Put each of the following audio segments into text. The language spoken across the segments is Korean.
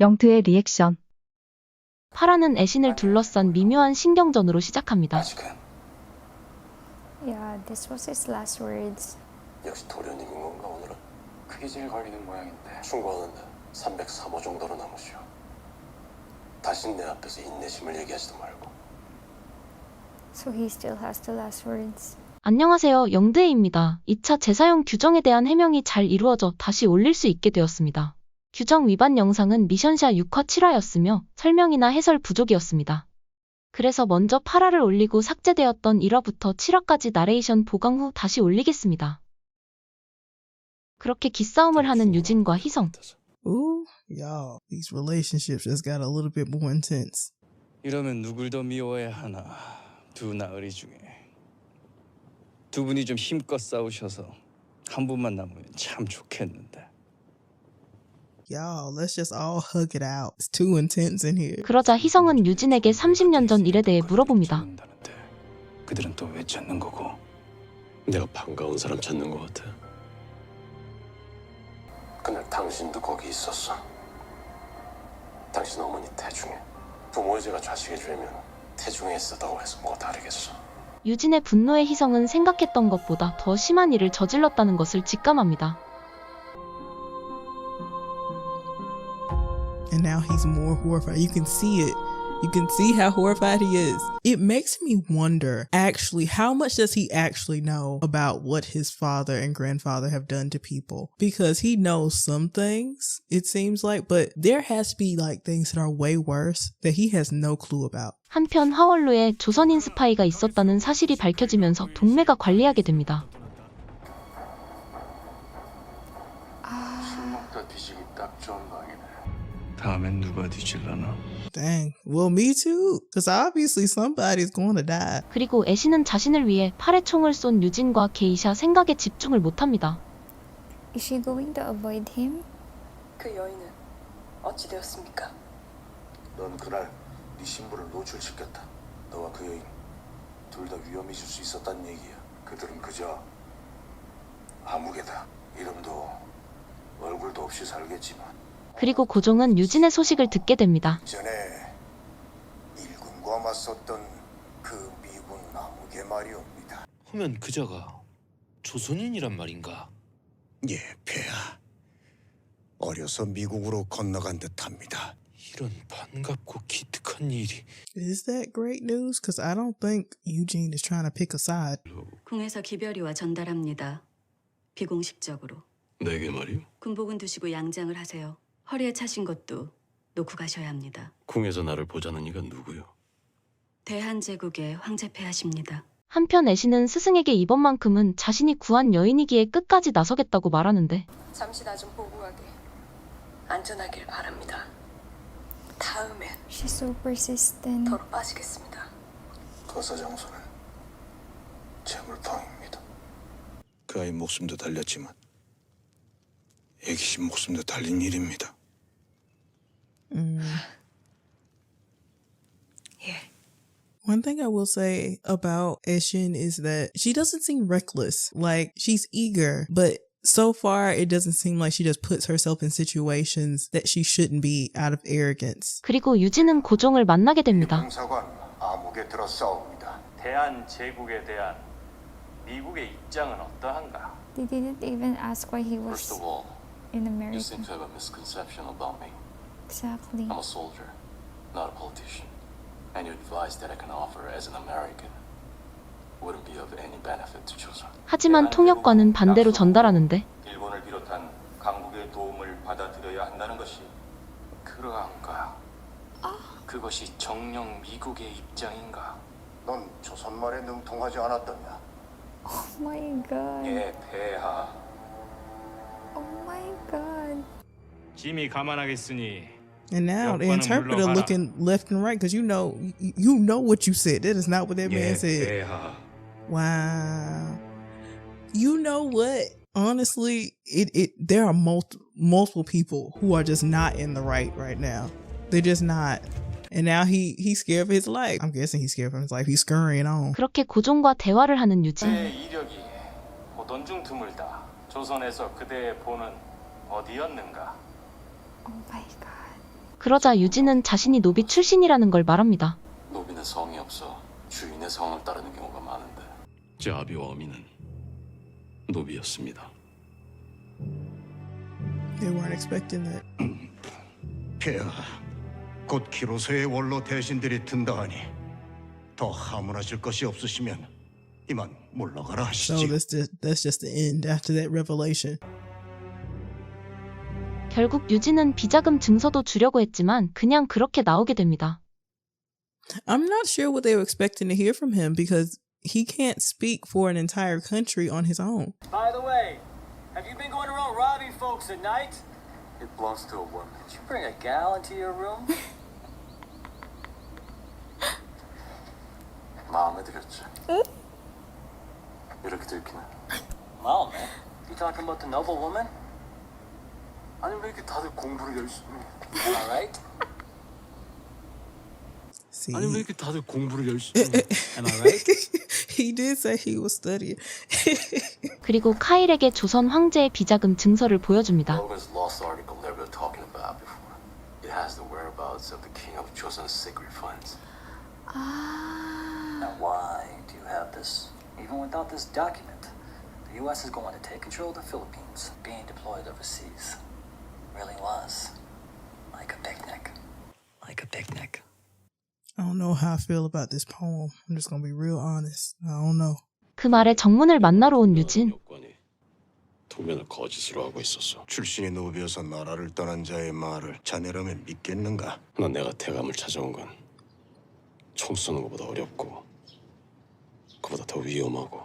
영트의 리액션. 파라는 애신을 둘러싼 미묘한 신경전으로 시작합니다. 아직은 Yeah, this was his last words. 역시 도련님인 건가 오늘은? 그게 제일 걸리는 모양인데 충고하는데 303호 정도로 남으시오. 다신 내 앞에서 인내심을 얘기하지도 말고 So he still has the last words. 안녕하세요. 영드에입니다. 2차 재사용 규정에 대한 해명이 잘 이루어져 다시 올릴 수 있게 되었습니다. 규정 위반 영상은 미션샤 6화 7화였으며 설명이나 해설 부족이었습니다. 그래서 먼저 8화를 올리고 삭제되었던 1화부터 7화까지 나레이션 보강 후 다시 올리겠습니다. 그렇게 기싸움을 하는 유진과 희성. Ooh, y'all, these relationships just got a little bit more intense. 이러면 누굴 더 미워해야 하나 두 나으리 중에 두 분이 좀 힘껏 싸우셔서 한 분만 남으면 참 좋겠는데 Y'all, let's just all hug it out. It's too intense in here. 그러자 희성은 유진에게 30년 전 일에 대해 물어봅니다. 찾는다는데 그들은 또 왜 찾는 거고 내가 반가운 사람 찾는 것 같아. 그날 당신도 거기 있었어. 당신 어머니 태중에 부모의 죄가 자식의 죄면 태중에 있었다고 해서 뭐가 다르겠어. 유진의 분노의 희성은 생각했던 것보다 더 심한 일을 저질렀다는 것을 직감합니다. And now he's more horrified. You can see it. You can see how horrified he is. It makes me wonder actually, how much does he actually know about what his father and grandfather have done to people? Because he knows some things, it seems like, but there has to be like things that are way worse that he has no clue about. 한편 하월루에 조선인 스파이가 있었다는 사실이 밝혀지면서 동매가 관리하게 됩니다. 다음엔 누가 뒤질라나? Dang. Well, me too. Because obviously somebody's going to die. 그리고 애신은 자신을 위해 팔에 총을 쏜 유진과 게이샤 생각에 집중을 못합니다. Is she going to avoid him? 그 여인은 어찌 되었습니까? 넌 그날 네 신부를 노출시켰다. 너와 그 여인 둘 다 위험해질 수 있었단 얘기야. 그들은 그저 아무개다. 이름도 얼굴도 없이 살겠지만 그리고 고종은 유진의 소식을 듣게 됩니다. 전에 일군과 맞섰던 그 미군 아무개 말이옵니다. 하면 그자가 조선인이란 말인가? 예, 폐하. 어려서 미국으로 건너간 듯합니다. 이런 반갑고 기특한 일이 Is that great news? Because I don't think Eugene is trying to pick a side. 궁에서 기별이와 전달합니다. 비공식적으로. 내게 말이오? 군복은 두시고 양장을 하세요. 허리에 차신 것도 놓고 가셔야 합니다. 궁에서 나를 보자는 이가 누구요? 대한제국의 황제폐하십니다. 한편 애신은 스승에게 이번만큼은 자신이 구한 여인이기에 끝까지 나서겠다고 말하는데 잠시 나 좀 보고 가게. 안전하길 바랍니다. 다음엔 She's so persistent. 더로 빠지겠습니다. 거사장소는 재물통입니다. 그 아이 목숨도 달렸지만 애기신 목숨도 달린 일입니다. Mm. 예. One thing I will say about Eshin is that she doesn't seem reckless. Like she's eager, but so far it doesn't seem like she just puts herself in situations that she shouldn't be out of arrogance. 그리고 유진은 고종을 만나게 됩니다. 공사관 아무개 들었사옵니다. 대한 제국에 대한 미국의 입장은 어떠한가? They didn't even ask why he First was of all, in you America. seem to have a misconception about me. Exactly. I'm a soldier, not a politician. Any advice that I can offer as an American wouldn't be of any benefit to Joseon. 하지만 통역관은 반대로 전달하는데 일본을 비롯한 강국의 도움을 받아들여야 한다는 것이 그러한가? 그것이 정령 미국의 입장인가? 넌 조선말에 능통하지 않았더냐? Oh my god. 예, 폐하. Oh my god. 짐이 감안하겠으니 And now the 여권은 interpreter 물러가라. looking left and right because you know you, you know what you said. That is not what that 예, man said. 폐하. Wow. You know what? Honestly, it, it there are multi, multiple people who are just not in the right right now. They're just not. And now he he's scared for his life. I'm guessing he's scared for his life. He's scurrying on. 그렇게 고종과 대화를 하는 유진. 그대의 이력이 보던 중 드물다. 조선에서 그대의 본은 어디였는가? Oh my god. 그러자 유진은 자신이 노비 출신이라는 걸 말합니다. 노비는 성이 없어 주인의 성을 따르는 경우가 많은데 제 아비와 어미는 노비였습니다. They weren't expecting that. 폐하, 곧 기로소의 원로 대신들이 든다 하니 더 하문하실 것이 없으시면 이만 물러가라 So 하시지. that's just that's just the end after that revelation. 결국 유진은 비자금 증서도 주려고 했지만 그냥 그렇게 나오게 됩니다. I'm not sure what they were expecting to hear from him because he can't speak for an entire country on his own. By the way, have you been going around robbing folks at night? It belongs to a woman Did you bring a gal into your room? 마음에 들었지 이렇게 들키네 man. You talking about the noble woman? 아니 왜 이렇게 다들 공부를 열심히 해 All right. See, 아니 왜 이렇게 다들 공부를 열심히 해? Am I right? he did say he was studying. 그리고 카일에게 조선 황제의 비자금 증서를 보여줍니다. Logan's lost article never been talking about before It has the whereabouts of the king of Joseon's secret funds Now, why do you have this? Even without this document, the U.S. is going to take control of the Philippines, being deployed overseas. Really was like a picnic. Like a picnic. I don't know how I feel about this poem. I'm just gonna be real honest. I don't know. 그 말에 정문을 만나러 온 유진. 여권이 도면을 거짓으로 하고 있었어. 출신이 노비여서 나라를 떠난 자의 말을 자네라면 믿겠는가? 난 내가 대감을 찾아온 건 총 쏘는 것보다 어렵고 그보다 더 위험하고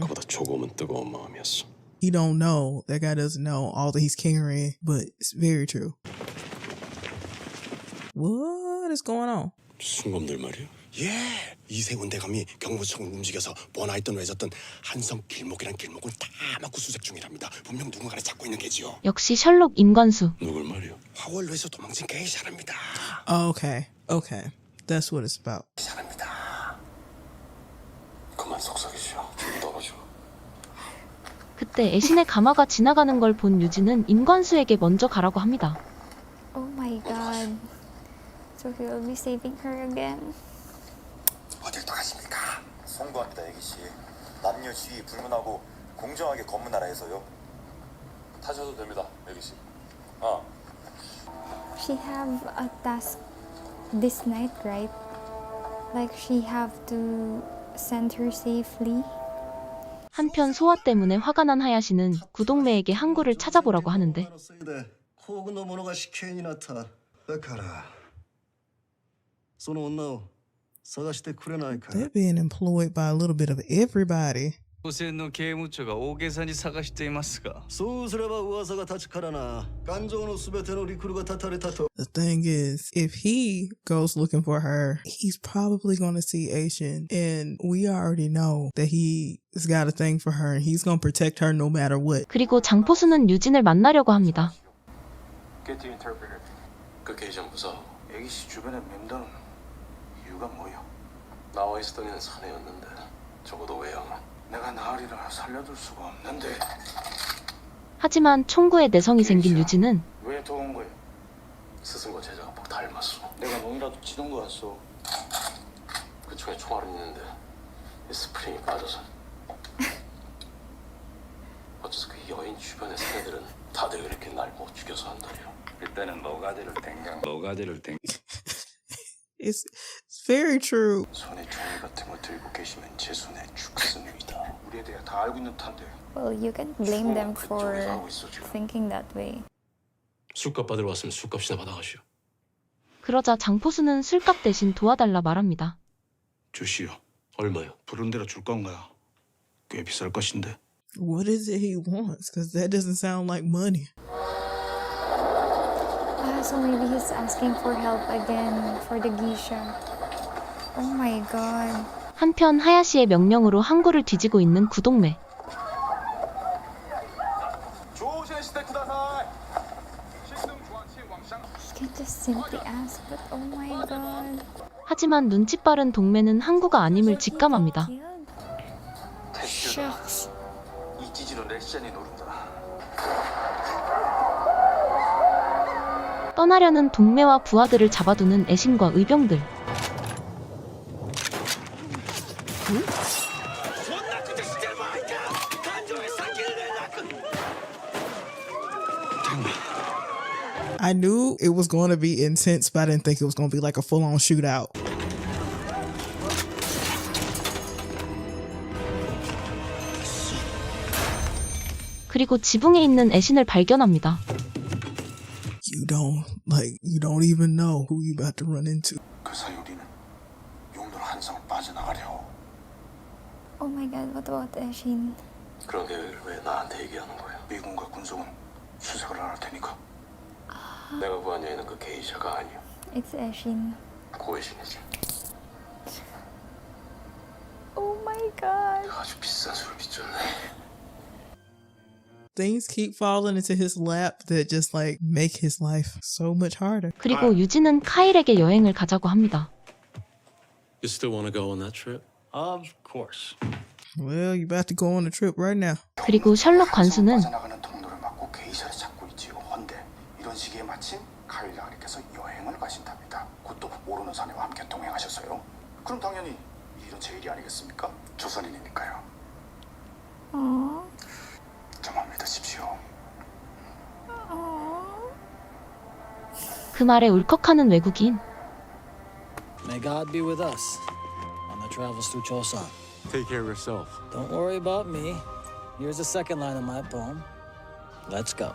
그보다 조금은 뜨거운 마음이었어. He don't know. That guy doesn't know all that he's carrying, but it's very true. What is going on? 순검들 말이야? 예, 이세훈 대감이 경부청을 움직여서 있던 외졌던 한성 길목이란 길목을 다 막고 수색 중이랍니다. 분명 누군가를 찾고 있는 게지요. 역시 셜록 임관수. 누굴 말이요? 화월로에서 도망친 게 사람이다. Okay, okay. That's what it's about. 사람이다. 그만 속삭이시오. 그때 애신의 가마가 지나가는 걸 본 유진은 임관수에게 먼저 가라고 합니다. Oh my god. So he will be saving her again. 어딜 떠가십니까? 송구합니다, 애기 씨. 남녀 지위 불문하고 공정하게 검문 나라에서요. 타셔도 됩니다 애기 씨 아 She have a task this night, right? Like she have to send her safely. 한편 소화 때문에 화가 난 하야시는 구동매에게 항구를 찾아보라고 하는데 皇軍の者が死刑になった。だから、その女を探してくれないか。 They're being employed by a little bit of everybody. 朝鮮の刑務長が大げさに探していますがそうすれば噂が立ちからな。肝臓のすべての陸路が断たれたと。 The thing is, if he goes looking for her, he's probably going to see Asian. And we already know that he's got a thing for her and he's going to protect her no matter what. 그리고 장포수는 유진을 만나려고 합니다. Get the interpreter. 그 계정 부서 애기씨 주변에 맴도는 이유가 뭐야? 나와 있었던 애는 사내였는데 적어도 외형은 내가 나으리라 살려둘 수가 없는데 하지만 총구에 내성이 생긴 유진은 왜 도운 거야? 스승과 제자가 꼭 닮았어 내가 놈이라도 치던 거 같소. 그 총에 총알은 있는데 이 스프링이 빠져서 어째서 그 여인 주변의 사내들은 다들 이렇게 날 못 죽여서 한다려 땡강. 너가대를 땡 It's, it's very true. 손에 종이 같은 거 들고 계시면 제 손에 죽습니다. 우리에 대해 다 알고 있는 탄데 Well, you can blame them for thinking that way. 술값 받으러 왔으면 술값이나 받아가시오. 그러자 장포수는 술값 대신 도와달라 말합니다. 주시오. 얼마요? 부른 대로 줄 건가? 꽤 비쌀 것인데. What is it he wants? Because that doesn't sound like money. Ah, so maybe he's asking for help again for the geisha. Oh my god. 한편 하야시의 명령으로 항구를 뒤지고 있는 구동매. He can just simply ask, but oh my god. 하지만 눈치 빠른 동매는 항구가 아님을 직감합니다. Killed? 택시다. Shucks. 이 지지로 렉션이 노른다. 떠나려는 동매와 부하들을 잡아두는 애신과 의병들. I knew it was going to be intense, but I didn't think it was going to be like a full on shootout. 그리고 지붕에 있는 애신을 발견합니다. You don't, like, you don't even know who you about to run into. 그 사이 우리는 용돌 한상을 빠져나가려. Oh my god, what about Eshin? 그런 계획을 왜 나한테 얘기하는 거야? 미군과 군속은 수색을 안 할 테니까. 내가 구한 여인은 그 게이샤가 아니야. It's Eshin. 고해신이지. Oh my god. 아주 비싼 술을 빚졌네. Things keep falling into his lap that just like make his life so much harder. 그리고 유진은 카일에게 여행을 가자고 합니다. You still want to go on that trip? Of course. Well, you about to go on a trip right now. 그리고 셜록 관수는 빠져나가는 통로를 막고 게이샤를 찾고 있지요. 헌데 이런 시기에 마침 카일 양리께서 여행을 가신답니다. 사내와 함께 동행하셨어요. 그럼 당연히 이 일은 제 일이 아니겠습니까? 조선인이니까요. Aww. 저만 믿으십시오. 그 말에 울컥하는 외국인. May God be with us on the travels through Chosun. Take care of yourself. Don't worry about me. Here's the second line of my poem. Let's go.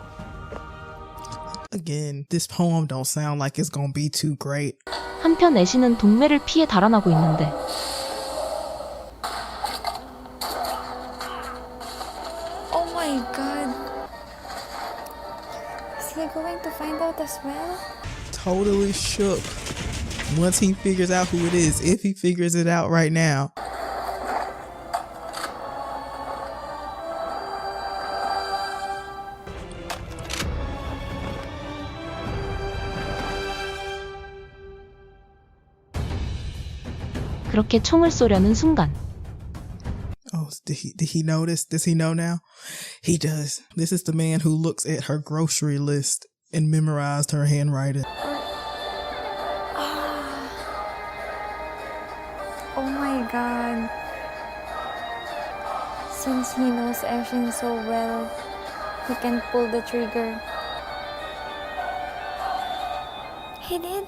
Again, this poem don't sound like it's gonna be too great. 한편 애신은 동매를 피해 달아나고 있는데 Oh my god. Is he going to find out as well? Totally shook. Once he figures out who it is, if he figures it out right now. 그렇게 총을 쏘려는 순간 Oh, did he did he notice? Does he know now? He does. This is the man who looks at her grocery list and memorized her handwriting. Oh my god. Since he knows Eshin so well, he can pull the trigger. He did?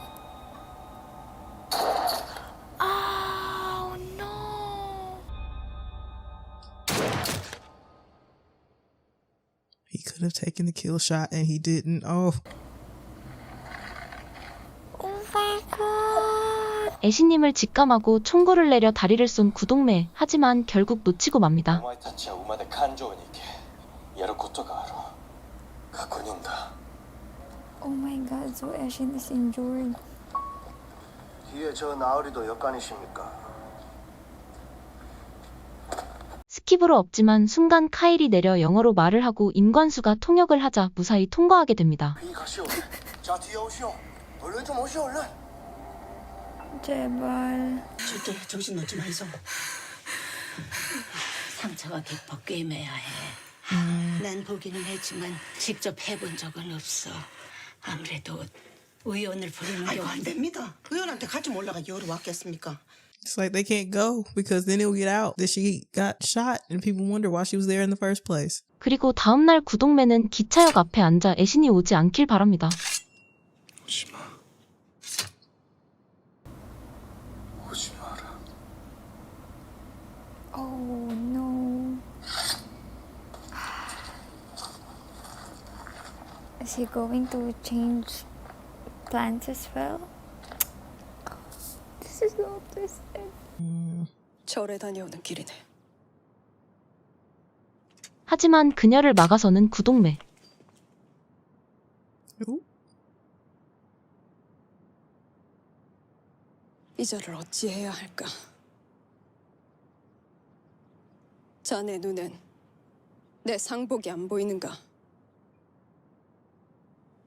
could have taken the kill shot and he didn't. Oh, Oh my god! 애신님을 직감하고 총구를 내려 다리를 쏜 구동매 하지만 결국 놓치고 맙니다. お前たちは馬で感情に行けやることがある確認だ Oh my god, so Eshin is injured. 뒤에 저 나으리도 역관이십니까? 스킵으로 없지만 순간 카일이 내려 영어로 말을 하고 임관수가 통역을 하자 무사히 통과하게 됩니다. 이 가시오. 자 뒤에 오시오. 얼른 좀 오시오 얼른. 제발. 절대 정신 놓지 마이소. 상처가 깊어 꿰매야 해. 난 보기는 했지만 직접 해본 적은 없어. 아무래도 의원을 부르는 게 아이고 안 됩니다. 의원한테 같이 몰라가 여기 왔겠습니까? It's like they can't go because then it'll get out that she got shot and people wonder why she was there in the first place. 그리고 다음날 구동매는 기차역 앞에 앉아 애신이 오지 않길 바랍니다. 오지 마 오지 마라 Oh no. Is he going to change plans as well? This is so twisted. 절에 다녀오는 길이네. 하지만 그녀를 막아서는 구동매. 이 절을 어찌 해야 할까? 자네 눈엔 내 상복이 안 보이는가?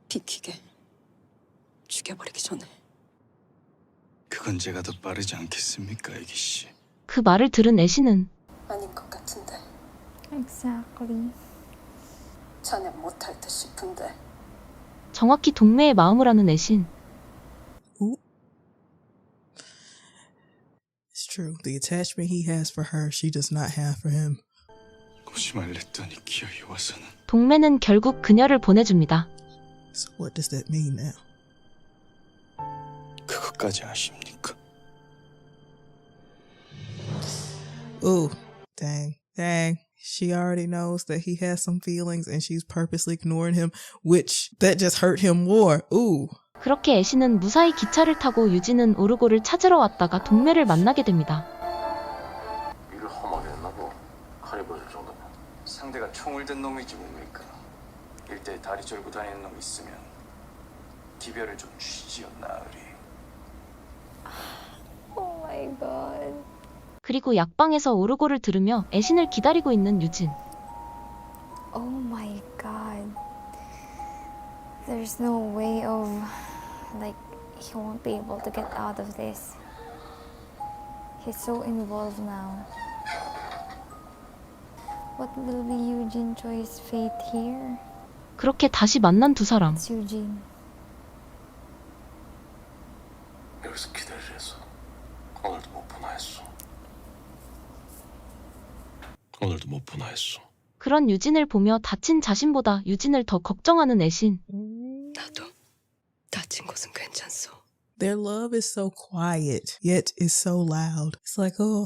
비키게 죽여버리기 전에. 그건 제가 더 빠르지 않겠습니까, 애기 씨? 그 말을 들은 애신은 아닌 것 같은데 Exactly. 자네 못할 듯 싶은데 정확히 동매의 마음을 아는 애신. It's true. The attachment he has for her, she does not have for him. 고심을 냈더니 기어이 와서는 동매는 결국 그녀를 보내줍니다. So what does that mean now? 그것까지 아십니까? Ooh, dang, dang. She already knows that he has some feelings and she's purposely ignoring him, which that just hurt him more. Ooh. 그렇게 애신은 무사히 기차를 타고 유진은 오르고를 찾으러 왔다가 동매를 만나게 됩니다. 일을 험하게 했나 보. 칼이 보실 정도면. 상대가 총을 든 놈이지 뭡니까? 일대에 다리 절고 다니는 놈 있으면 기별을 좀 주시지요 나으리. Oh my god. 그리고 약방에서 오르고를 들으며 애신을 기다리고 있는 유진. Oh my god. There's no way of like he won't be able to get out of this. He's so involved now. What will be Eugene Choi's fate here? 그렇게 다시 만난 두 사람. It's Eugene. 여기서 기다리래서 오늘도 못 보나 했어. 오늘도 못 보나 했어. 그런 유진을 보며 다친 자신보다 유진을 더 걱정하는 애신. 나도 다친 곳은 괜찮소. Their love is so quiet, yet is so loud. It's like, oh,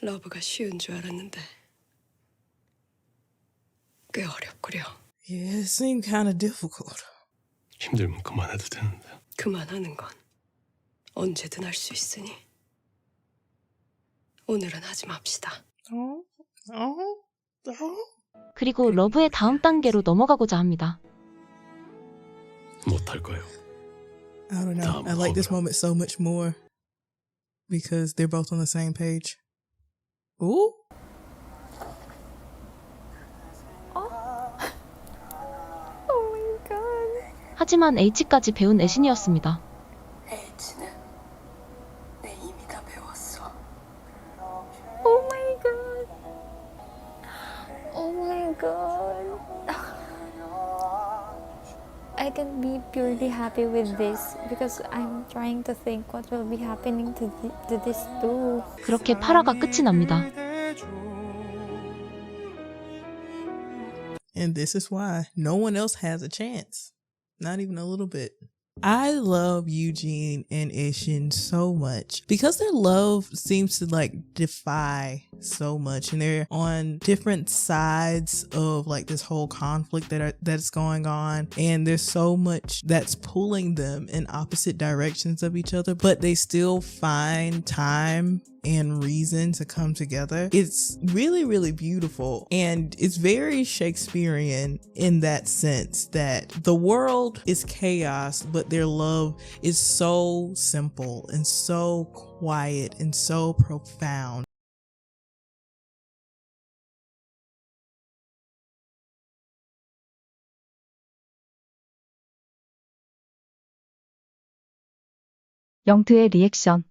러브가 쉬운 줄 알았는데 꽤 어렵구려. yeah, it seemed kind of difficult. 힘들면 그만해도 되는데. 그만하는 건 언제든 할 수 있으니 오늘은 하지 맙시다. Oh, oh, oh. 그리고 러브의 다음 단계로 넘어가고자 합니다. 못할 거예요. I don't know. I like this moment so much more because they're both on the same page. Ooh. Oh. 하지만 H까지 배운 애신이었습니다. god. I can be purely happy with this because I'm trying to think what will be happening to, th- to this too. 그렇게 8화가 끝이 납니다. And this is why no one else has a chance. Not even a little bit. I love Eugene and Ishin so much because their love seems to like defy so much and they're on different sides of like this whole conflict that are that's going on and there's so much that's pulling them in opposite directions of each other but they still find time and reason to come together. It's really, really beautiful. And it's very Shakespearean in that sense that the world is chaos, but their love is so simple and so quiet and so profound. 영트의 리액션